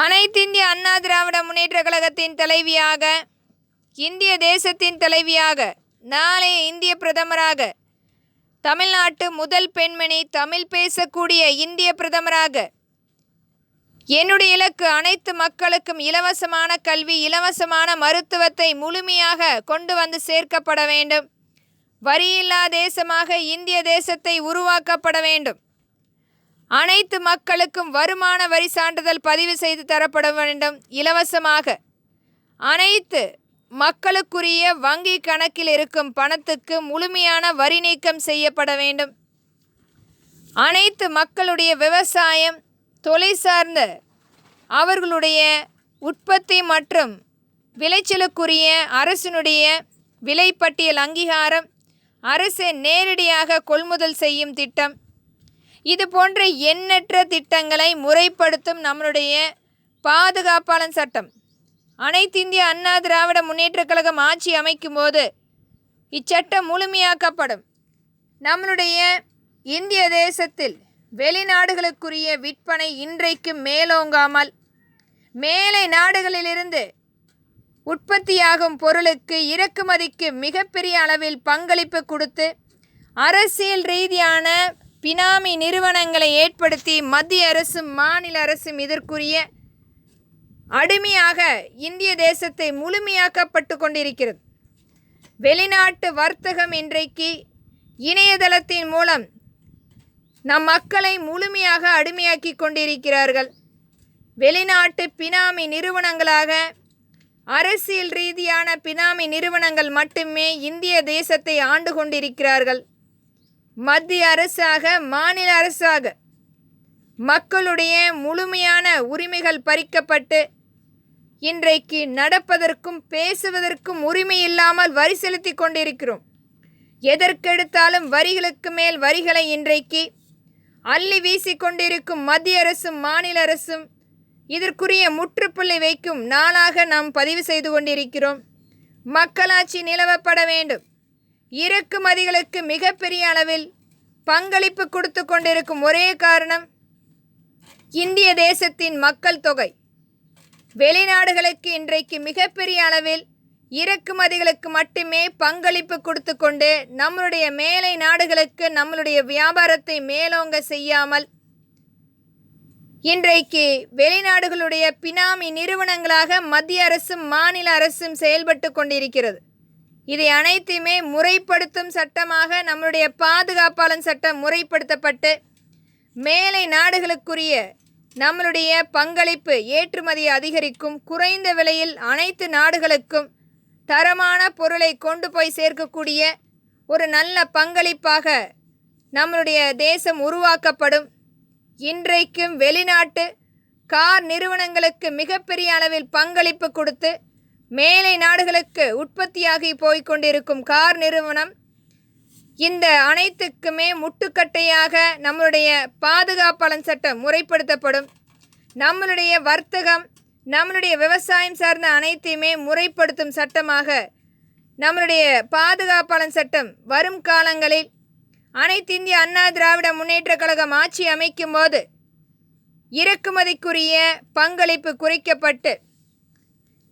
அனைத்திந்திய அண்ணா திராவிட முன்னேற்ற கழகத்தின் தலைவியாக இந்திய தேசத்தின் தலைவியாக நாளைய இந்திய பிரதமராக தமிழ்நாட்டு முதல் பெண்மணி தமிழ் பேசக்கூடிய இந்திய பிரதமராக. என்னுடைய இலக்கு அனைத்து மக்களுக்கும் இலவசமான கல்வி இலவசமான மருத்துவத்தை முழுமையாக கொண்டு வந்து சேர்க்கப்பட வேண்டும். வரியில்லா தேசமாக இந்திய தேசத்தை உருவாக்கப்பட வேண்டும். அனைத்து மக்களுக்கும் வருமான வரி சான்றிதழ் பதிவு செய்து தரப்பட வேண்டும். இலவசமாக. அனைத்து மக்களுக்குரிய வங்கி கணக்கில் இருக்கும் பணத்துக்கு முழுமையான வரி நீக்கம் செய்யப்பட வேண்டும். அனைத்து மக்களுடைய விவசாயம் தொழில் சார்ந்த அவர்களுடைய உற்பத்தி மற்றும் விளைச்சலுக்குரிய அரசினுடைய விலைப்பட்டியல் அங்கீகாரம் அரசு நேரடியாக கொள்முதல் செய்யும் திட்டம். இது போன்ற எண்ணற்ற திட்டங்களை முறைப்படுத்தும் நம்மளுடைய பாதுகாப்பாளன் சட்டம். அனைத்திந்திய அண்ணா திராவிட முன்னேற்றக் கழகம் ஆட்சி அமைக்கும் போது இச்சட்டம் முழுமையாக்கப்படும். நம்மளுடைய இந்திய தேசத்தில் வெளிநாடுகளுக்குரிய விற்பனை இன்றைக்கு மேலோங்காமல் மேலை நாடுகளிலிருந்து உற்பத்தியாகும் பொருளுக்கு இறக்குமதிக்கு மிகப்பெரிய அளவில் பங்களிப்பு கொடுத்து அரசியல் ரீதியான பினாமி நிறுவனங்களை ஏற்படுத்தி மத்திய அரசும் மாநில அரசும் இதற்குரிய அடிமையாக இந்திய தேசத்தை முழுமையாக்கப்பட்டு கொண்டிருக்கிறது. வெளிநாட்டு வர்த்தகம் இன்றைக்கு இணையதளத்தின் மூலம் நம் மக்களை முழுமையாக அடிமையாக்கி கொண்டிருக்கிறார்கள். வெளிநாட்டு பினாமி நிறுவனங்களாக அரசியல் ரீதியான பினாமி நிறுவனங்கள் மட்டுமே இந்திய தேசத்தை ஆண்டு கொண்டிருக்கிறார்கள். மத்திய அரசாக மாநில அரசாக. மக்களுடைய முழுமையான உரிமைகள் பறிக்கப்பட்டு இன்றைக்கு நடப்பதற்கும் பேசுவதற்கும் உரிமை இல்லாமல் வரி செலுத்தி கொண்டிருக்கிறோம். எதற்கெடுத்தாலும் வரிகளுக்கு மேல் வரிகளை இன்றைக்கு அள்ளி வீசிக்கொண்டிருக்கும் மத்திய அரசும் மாநில அரசும் இதற்குரிய முற்றுப்புள்ளி வைக்கும் நாளாக நாம் பதிவு செய்து கொண்டிருக்கிறோம். மக்களாட்சி நிலவப்பட வேண்டும். இறக்குமதிகளுக்கு மிகப்பெரிய அளவில் பங்களிப்பு கொடுத்து கொண்டிருக்கும் ஒரே காரணம் இந்திய தேசத்தின் மக்கள் தொகை. வெளிநாடுகளுக்கு இன்றைக்கு மிகப்பெரிய அளவில் இறக்குமதிகளுக்கு மட்டுமே பங்களிப்பு கொடுத்து கொண்டு நம்மளுடைய மேலை நாடுகளுக்கு நம்மளுடைய வியாபாரத்தை மேலோங்க செய்யாமல் இன்றைக்கு வெளிநாடுகளுடைய பினாமி நிறுவனங்களாக மத்திய அரசும் மாநில அரசும் செயல்பட்டு கொண்டிருக்கிறது. இதை அனைத்தையுமே முறைப்படுத்தும் சட்டமாக நம்மளுடைய பாதுகாப்பாளன் சட்டம் முறைப்படுத்தப்பட்டு மேலை நாடுகளுக்குரிய நம்மளுடைய பங்களிப்பு ஏற்றுமதியை அதிகரிக்கும் குறைந்த விலையில் அனைத்து நாடுகளுக்கும் தரமான பொருளை கொண்டு போய் சேர்க்கக்கூடிய ஒரு நல்ல பங்களிப்பாக நம்மளுடைய தேசம் உருவாக்கப்படும். இன்றைக்கும் வெளிநாட்டு கார் நிறுவனங்களுக்கு மிகப்பெரிய அளவில் பங்களிப்பு கொடுத்து மேலை நாடுகளுக்கு உற்பத்தியாகி போய்க் கொண்டிருக்கும் கார் நிறுவனம் இந்த அனைத்துக்குமே முட்டுக்கட்டையாக நம்மளுடைய பாதுகாப்பாளன் சட்டம் முறைப்படுத்தப்படும். நம்மளுடைய வர்த்தகம் நம்மளுடைய விவசாயம் சார்ந்த அனைத்தையுமே முறைப்படுத்தும் சட்டமாக நம்மளுடைய பாதுகாப்பாளன் சட்டம் வரும் காலங்களில் அனைத்து இந்திய அண்ணா திராவிட முன்னேற்றக் கழகம் ஆட்சி அமைக்கும் போது இறக்குமதிக்குரிய பங்களிப்பு குறைக்கப்பட்டு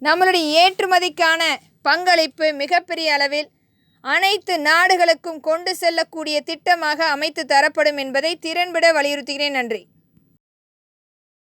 நம்மளுடைய ஏற்றுமதிக்கான பங்களிப்பு மிகப்பெரிய அளவில் அனைத்து நாடுகளுக்கும் கொண்டு செல்லக்கூடிய திட்டமாக அமைத்து தரப்படும் என்பதை திறன்பட வலியுறுத்துகிறேன். நன்றி.